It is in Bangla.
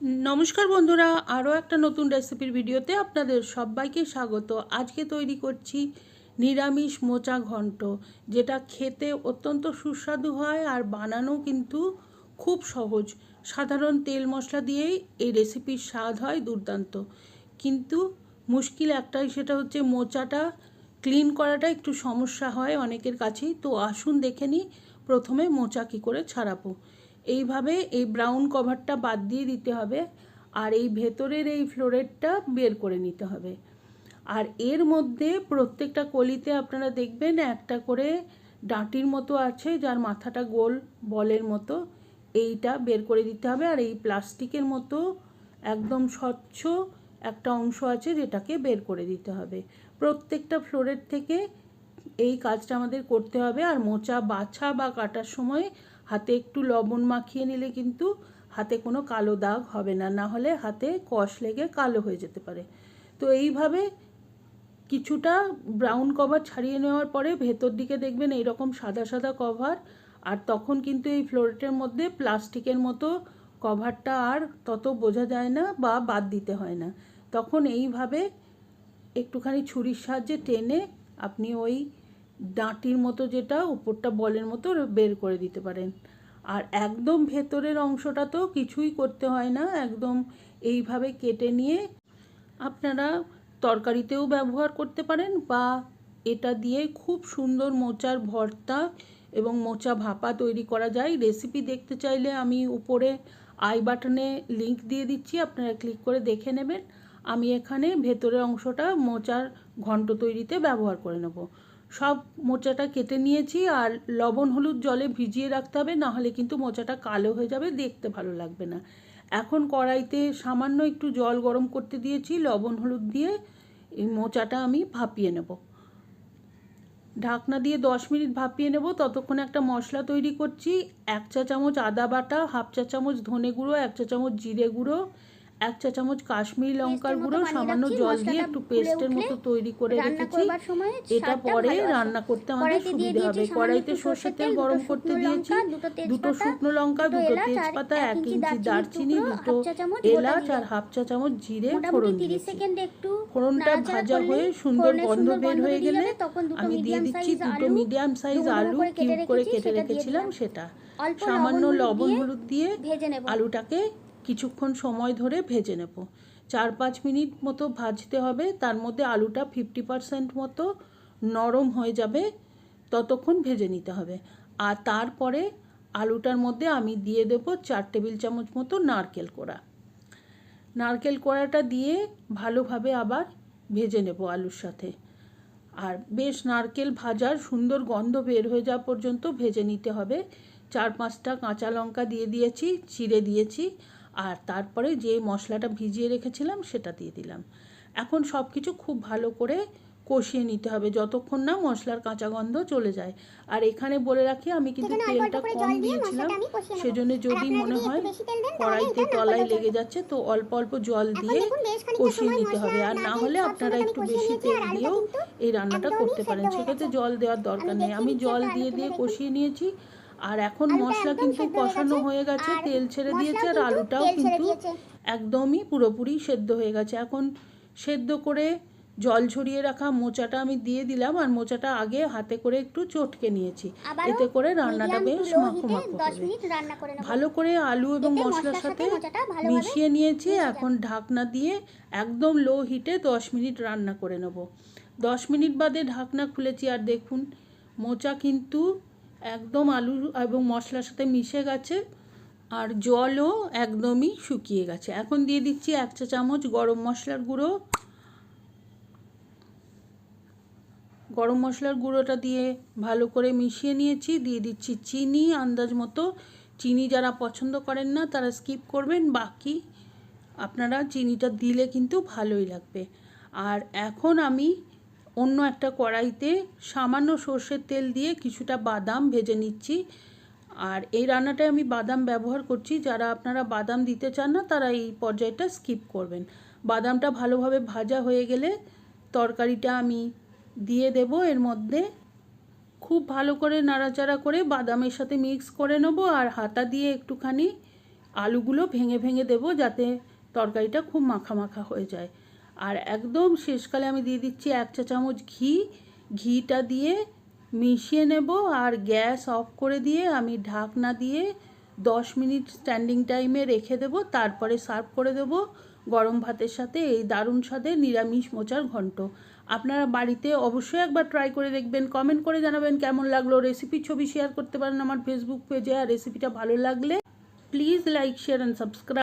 নমস্কার বন্ধুরা, আরও একটা নতুন রেসিপির ভিডিওতে আপনাদের সবাইকে স্বাগত। আজকে তৈরি করছি নিরামিষ মোচা ঘন্ট, যেটা খেতে অত্যন্ত সুস্বাদু হয় আর বানানো কিন্তু খুব সহজ। সাধারণ তেল মশলা দিয়েই এই রেসিপির স্বাদ হয় দুর্দান্ত। কিন্তু মুশকিল একটাই, সেটা হচ্ছে মোচাটা ক্লিন করাটা একটু সমস্যা হয় অনেকের কাছেই। তো আসুন দেখে নিই, প্রথমে মোচা কী করে ছাড়াবো। এইভাবে এই ব্রাউন কভারটা বাদ দিয়ে দিতে হবে আর এই ভেতরের এই ফ্লোরেটটা বের করে নিতে হবে। আর এর মধ্যে প্রত্যেকটা কলিতে আপনারা দেখবেন একটা করে ডাঁটির মতো আছে যার মাথাটা গোল বলের মতো। এইটা বের করে দিতে হবে আর এই প্লাস্টিকের মতো একদম স্বচ্ছ একটা অংশ আছে যেটাকে বের করে দিতে হবে। প্রত্যেকটা ফ্লোরের থেকে এই কাজটা আমাদের করতে হবে আর মোচা, বাছা বা কাটার সময় হাতে একটু লবণ মাখিয়ে নিলে কিন্তু হাতে কোনো কালো দাগ হবে না না হলে হাতে কষ লেগে কালো হয়ে যেতে পারে। তো এইভাবে কিছুটা ব্রাউন কভার ছাড়িয়ে নেওয়ার পরে ভেতর দিকে দেখবেন এইরকম সাদা সাদা কভার আর তখন কিন্তু এই ফ্লোরেটের মধ্যে প্লাস্টিকের মতো কভারটা আর তত বোঝা যায় না বা বাদ দিতে হয় না। তখন এইভাবে একটুখানি ছুরির সাহায্যে টেনে আপনি ওই ডাঁটির মতো যেটা, উপরটা বলের মতো বের করে দিতে পারেন। আর একদম ভেতরের অংশটা তো কিছুই করতে হয় না, একদম এইভাবে কেটে নিয়ে আপনারা তরকারিতেও ব্যবহার করতে পারেন বা এটা দিয়ে খুব সুন্দর মোচার ভর্তা এবং মোচা ভাপা তৈরি করা যায়। রেসিপি দেখতে চাইলে আমি উপরে আই বাটনে লিংক দিয়ে দিচ্ছি, আপনারা ক্লিক করে দেখে নেবেন। আমি এখানে ভেতরের অংশটা মোচার ঘন্ট তৈরিতে ব্যবহার করে নেব। সব মোচাটা কেটে নিয়েছি আর লবণ হলুদ জলে ভিজিয়ে রাখতে হবে, নাহলে কিন্তু মোচাটা কালো হয়ে যাবে, দেখতে ভালো লাগবে না। এখন কড়াইতে সামান্য একটু জল গরম করতে দিয়েছি, লবণ হলুদ দিয়ে এই মোচাটা আমি ভাপিয়ে নেব। ঢাকনা দিয়ে দশ মিনিট ভাপিয়ে নেব, ততক্ষণে একটা মশলা তৈরি করছি, এক চা চামচ আদা বাটা, হাফ চা চামচ ধনে গুঁড়ো, এক চা চামচ জিরে গুঁড়ো এক চা চামচ কাশ্মীরি লঙ্কার গুঁড়ো সামান্য জল দিয়ে একটু পেস্টের মতো তৈরি করে রেখেছি। এটা পরে রান্না করতে আমাদের সুবিধা হবে। কড়াইতে সর্ষের তেল গরম করতে দিয়েছি। দুটো শুকনো লঙ্কা দুটো তেজপাতা এক ইঞ্চি দারচিনি দুটো এলাচ আর হাফ চা চামচ জিরে ফোড়ন দিয়েছি। ফোড়নটা ভাজা হয়ে সুন্দর গন্ধ বের হয়ে গেলে আমি দিয়ে দিচ্ছি দুটো মিডিয়াম সাইজ আলু কিউব করে কেটে রেখেছিলাম সেটা। সামান্য লবণ হলুদ দিয়ে আলুটাকে কিছুক্ষণ সময় ধরে ভেজে নেব। চার পাঁচ মিনিট মতো ভাজতে হবে, তার মধ্যে আলুটা ফিফটি পারসেন্ট মতো নরম হয়ে যাবে, ততক্ষণ ভেজে নিতে হবে। আর তারপরে আলুটার মধ্যে আমি দিয়ে দেব চার টেবিল চামচ মতো নারকেল কোড়া। নারকেল কোড়াটা দিয়ে ভালোভাবে আবার ভেজে নেব আলুর সাথে। আর বেশ নারকেল ভাজার সুন্দর গন্ধ বের হয়ে যাওয়া পর্যন্ত ভেজে নিতে হবে। চার পাঁচটা কাঁচা লঙ্কা দিয়ে দিয়েছি, চিড়ে দিয়েছি। আর তারপরে যে মশলাটা ভিজিয়ে রেখেছিলাম সেটা দিয়ে দিলাম। এখন সব কিছু খুব ভালো করে কষিয়ে নিতে হবে যতক্ষণ না মশলার কাঁচা গন্ধ চলে যায়। আর এখানে বলে রাখি আমি কিন্তু তেলটা কম দিয়েছিলাম। সেজন্য যদি মনে হয় কড়াইতে তলায় লেগে যাচ্ছে তো অল্প অল্প জল দিয়ে কষিয়ে নিতে হবে। আর না হলে আপনারা একটু বেশি তেল দিয়েও এই রান্নাটা করতে পারেন। সেক্ষেত্রে জল দেওয়ার দরকার নেই। আমি জল দিয়ে দিয়ে কষিয়ে নিয়েছি। আর এখন মশলা কিন্তু কষানো হয়ে গেছে তেল ছেড়ে দিয়েছে আর আলুটাও কিন্তু একদমই পুরোপুরি সেদ্ধ হয়ে গেছে। এখন সেদ্ধ করে জল ঝরিয়ে রাখা মোচাটা আমি দিয়ে দিলাম আর মোচাটা আগে হাতে করে একটু চটকে নিয়েছি। এতে করে রান্নাটা বেশ মাখো মাখো হবে। ভালো করে আলু এবং মশলার সাথে মিশিয়ে নিয়েছি। এখন ঢাকনা দিয়ে একদম লো হিটে দশ মিনিট রান্না করে নেব। দশ মিনিট বাদে ঢাকনা খুলেছি। আর দেখুন মোচা কিন্তু একদম আলু এবং মশলার সাথে মিশে গেছে আর জলও একদমই শুকিয়ে গেছে। এখন দিয়ে দিচ্ছি এক চা চামচ গরম মশলার গুঁড়ো। গরম মশলার গুঁড়োটা দিয়ে ভালো করে মিশিয়ে নিয়েছি। দিয়ে দিচ্ছি চিনি, আন্দাজ মতো। চিনি যারা পছন্দ করেন না, তারা স্কিপ করবেন। বাকি আপনারা চিনিটা দিলে কিন্তু ভালোই লাগবে। আর এখন আমি অন্য একটা কড়াইতে সামান্য সর্ষের তেল দিয়ে কিছুটা বাদাম ভেজে নিচ্ছি। আর এই রান্নাটায় আমি বাদাম ব্যবহার করছি। যারা আপনারা বাদাম দিতে চান না, তারা এই পর্যায়টা স্কিপ করবেন। বাদামটা ভালোভাবে ভাজা হয়ে গেলে তরকারিটা আমি দিয়ে দেব। এর মধ্যে খুব ভালো করে নাড়াচাড়া করে বাদামের সাথে মিক্স করে নেব আর হাতা দিয়ে একটুখানি আলুগুলো ভেঙে ভেঙে দেবো যাতে তরকারিটা খুব মাখা মাখা হয়ে যায়। আর একদম শেষকালে আমি দিয়ে দিচ্ছি এক চা চামচ ঘি। ঘিটা দিয়ে মিশিয়ে নেব আর গ্যাস অফ করে দিয়ে আমি ঢাকনা দিয়ে দশ মিনিট স্ট্যান্ডিং টাইমে রেখে দেবো। তারপরে সার্ভ করে দেবো গরম ভাতের সাথে এই দারুণ স্বাদের নিরামিষ মোচার ঘন্ট। আপনারা বাড়িতে অবশ্যই একবার ট্রাই করে দেখবেন কমেন্ট করে জানাবেন কেমন লাগল রেসিপি ছবি শেয়ার করতে পারেন আমার ফেসবুক পেজে আর রেসিপিটা ভালো লাগলে please like share and subscribe